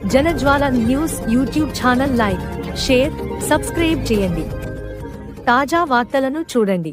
Janajwala news YouTube channel like share subscribe చేయండి. తాజా వార్తలను చూడండి.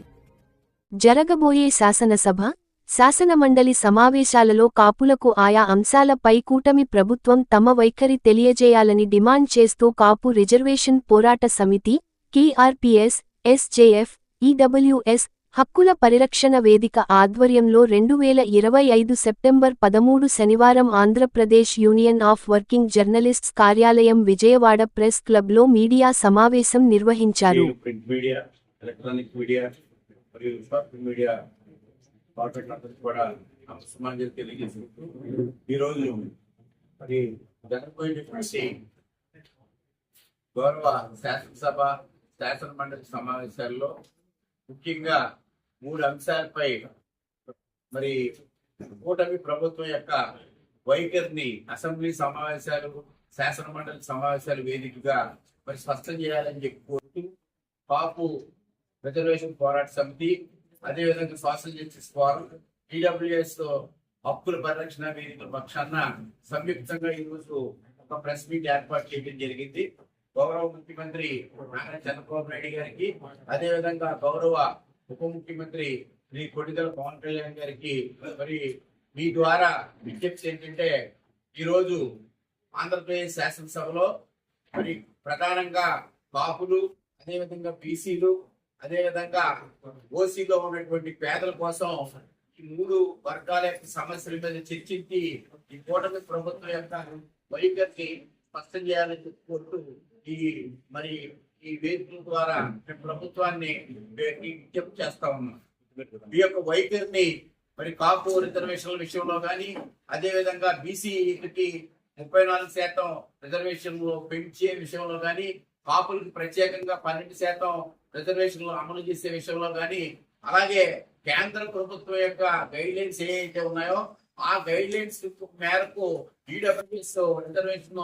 జరగబోయే శాసనసభ శాసనమండలి సమావేశాలలో కాపులకు ఆయా అంశాలపై కూటమి ప్రభుత్వం తమ వైఖరి తెలియజేయాలని డిమాండ్ చేస్తూ కాపు రిజర్వేషన్ పోరాట సమితి కేఆర్పీఎస్ ఎస్జేఎఫ్ ఈడబ్ల్యూఎస్ హక్కుల పరిరక్షణ వేదిక ఆధ్వర్యంలో రెండు వేల ఇరవై ఐదు సెప్టెంబర్ పదమూడు శనివారం Andhra Pradesh union of working journalists కార్యాలయం విజయవాడ ప్రెస్ క్లబ్లో మీడియా సమావేశం నిర్వహించారు. గౌరవ శాసనసభ శాసన మండలి సమావేశాల్లో ముఖ్యంగా మూడు అంశాలపై మరి కూటమి ప్రభుత్వం యొక్క వైఖరిని అసెంబ్లీ సమావేశాలు శాసన మండలి సమావేశాలు వేదికగా మరి స్పష్టం చేయాలని చెప్పి కోరుతూ పాపు రిజర్వేషన్ పోరాట సమితి అదేవిధంగా సోషల్ జస్టిస్ ఫోరం ఈడబ్ల్యూఎస్ హక్కుల పరిరక్షణ వేదికల పక్షాన సంయుక్తంగా ఈరోజు ఒక ప్రెస్ మీట్ ఏర్పాటు చేయడం జరిగింది. గౌరవ ముఖ్యమంత్రి నారా చంద్రబాబు నాయుడు గారికి అదేవిధంగా గౌరవ ఉప ముఖ్యమంత్రి శ్రీ కొడిదల పవన్ కళ్యాణ్ గారికి మరి మీ ద్వారా విజ్ఞప్తి ఏంటంటే ఈరోజు ఆంధ్రప్రదేశ్ శాసనసభలో మరి ప్రధానంగా కాపులు అదేవిధంగా బీసీలు అదేవిధంగా ఓసీలో ఉన్నటువంటి పేదల కోసం ఈ మూడు వర్గాల యొక్క సమస్యల మీద చర్చించి ఈ కూటమి ప్రభుత్వం యొక్క వైఖరిని స్పష్టం చేయాలని చెప్పుకుంటూ ఈ మరి ఈ వేదికల ద్వారా మేము ప్రభుత్వాన్ని విజ్ఞప్తి చేస్తా ఉన్నాం. ఈ యొక్క వైఖరిని మరి కాపు రిజర్వేషన్ల విషయంలో కానీ అదే విధంగా బీసీకి ముప్పై నాలుగు శాతం రిజర్వేషన్లు పెంచే విషయంలో కానీ కాపులకు ప్రత్యేకంగా పన్నెండు శాతం రిజర్వేషన్లు అమలు చేసే విషయంలో కానీ అలాగే కేంద్ర ప్రభుత్వం యొక్క గైడ్ లైన్స్ ఏవైతే ఉన్నాయో ఆ గైడ్ లైన్స్ మేరకు ఈడబ్ల్యూఎస్ రిజర్వేషన్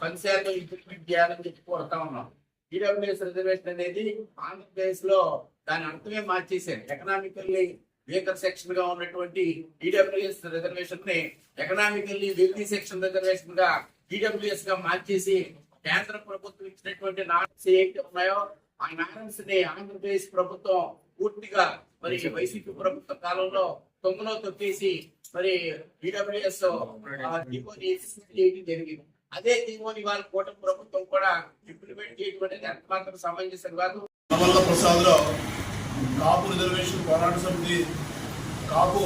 పది శాతం ఇంప్లిమెంట్ చేయాలని చెప్పి కోరుతా ఉన్నాం. ఈడబ్ల్యూఎస్ రిజర్వేషన్ అనేది ఆంధ్రప్రదేశ్లో దాని అర్థమే మార్చేశారు. ఎకనామికల్లీ వీకర్ సెక్షన్గా ఉన్నటువంటి ఈడబ్ల్యూఎస్ రిజర్వేషన్ని ఎకనామికల్లీ వెల్తీ సెక్షన్ రిజర్వేషన్గా ఈడబ్ల్యూఎస్గా మార్చేసి కేంద్ర ప్రభుత్వం ఇచ్చినటువంటి నాట్స్ ఏంటి ఉన్నాయో ఆ నారన్స్ని ఆంధ్రప్రదేశ్ ప్రభుత్వం పూర్తిగా మరి వైసీపీ ప్రభుత్వ కాలంలో తొంగలో తొక్కేసి మరి ఈడబ్ల్యూఎస్ జరిగింది. అదే తీమోని వాళ్ళ కూటమి ప్రభుత్వం కూడా ఇంప్లిమెంట్ చేయడం అనేది ఎంత మాత్రం సమంజసం కాదు నవల్ల ప్రసాద్రావు కాపు రిజర్వేషన్ పోరాట సమితి కాపు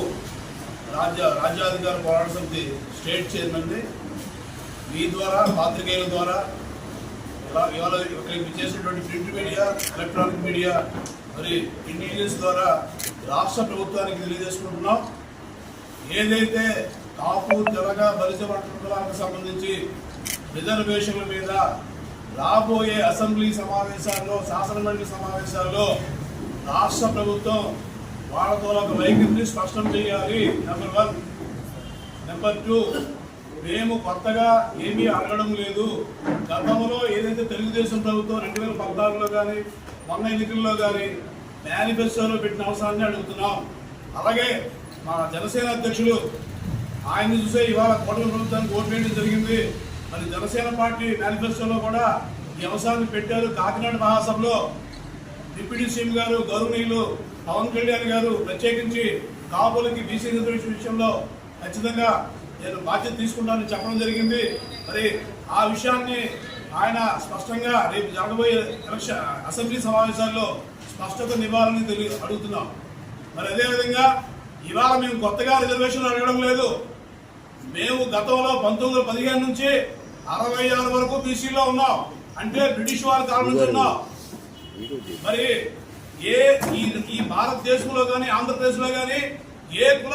రాజ్య రాజ్యాధికార పోరాట సమితి స్టేట్ చైర్మన్ మీ ద్వారా పాత్రికేయుల ద్వారా ఇలా ఇవాళ ఇక్కడికి చేసినటువంటి ప్రింట్ మీడియా ఎలక్ట్రానిక్ మీడియా మరి ఇంటెలిజెన్స్ ద్వారా రాష్ట్ర ప్రభుత్వానికి తెలియజేసుకుంటున్నాం. ఏదైతే కాపు తెలగ బలిజ వర్గాలకు సంబంధించి రిజర్వేషన్ల మీద రాబోయే అసెంబ్లీ సమావేశాల్లో శాసనమండలి సమావేశాల్లో రాష్ట్ర ప్రభుత్వం వాళ్ళతో ఒక వైఖరిని స్పష్టం చేయాలి. నెంబర్ వన్ నెంబర్ టూ మేము కొత్తగా ఏమీ అడగడం లేదు. గతంలో ఏదైతే తెలుగుదేశం ప్రభుత్వం రెండు వేల పద్నాలుగులో కానీ మొన్న ఎన్నికల్లో కానీ మేనిఫెస్టోలో పెట్టిన అవసరాన్ని అడుగుతున్నాం. అలాగే మా జనసేన అధ్యక్షులు ఆయన్ని చూసే ఇవాళ కోటల ప్రభుత్వానికి ఓటు వేయడం జరిగింది. మరి జనసేన పార్టీ మేనిఫెస్టోలో కూడా ఈ అంశాన్ని పెట్టారు. కాకినాడ మహాసభలో డిప్యూటీ సీఎం గారు గౌరవనీయులు పవన్ కళ్యాణ్ గారు ప్రత్యేకించి కాపులకి బీసీ రిజర్వేషన్ విషయంలో ఖచ్చితంగా నేను బాధ్యత తీసుకుంటానని చెప్పడం జరిగింది. మరి ఆ విషయాన్ని ఆయన స్పష్టంగా రేపు జరగబోయే ఎలక్షన్ అసెంబ్లీ సమావేశాల్లో స్పష్టత నివారణ తెలియ అడుగుతున్నాం. మరి అదేవిధంగా ఇవాళ మేము కొత్తగా రిజర్వేషన్ అడగడం లేదు. మేము గతంలో పంతొమ్మిది నుంచి అరవై ఆరు వరకు బీసీలో ఉన్నాం. అంటే బ్రిటిష్ వారి కాలం నుంచి ఉన్నాం. మరి ఏ ఈ ఈ భారతదేశంలో కానీ ఆంధ్రప్రదేశ్లో కానీ ఏ కుల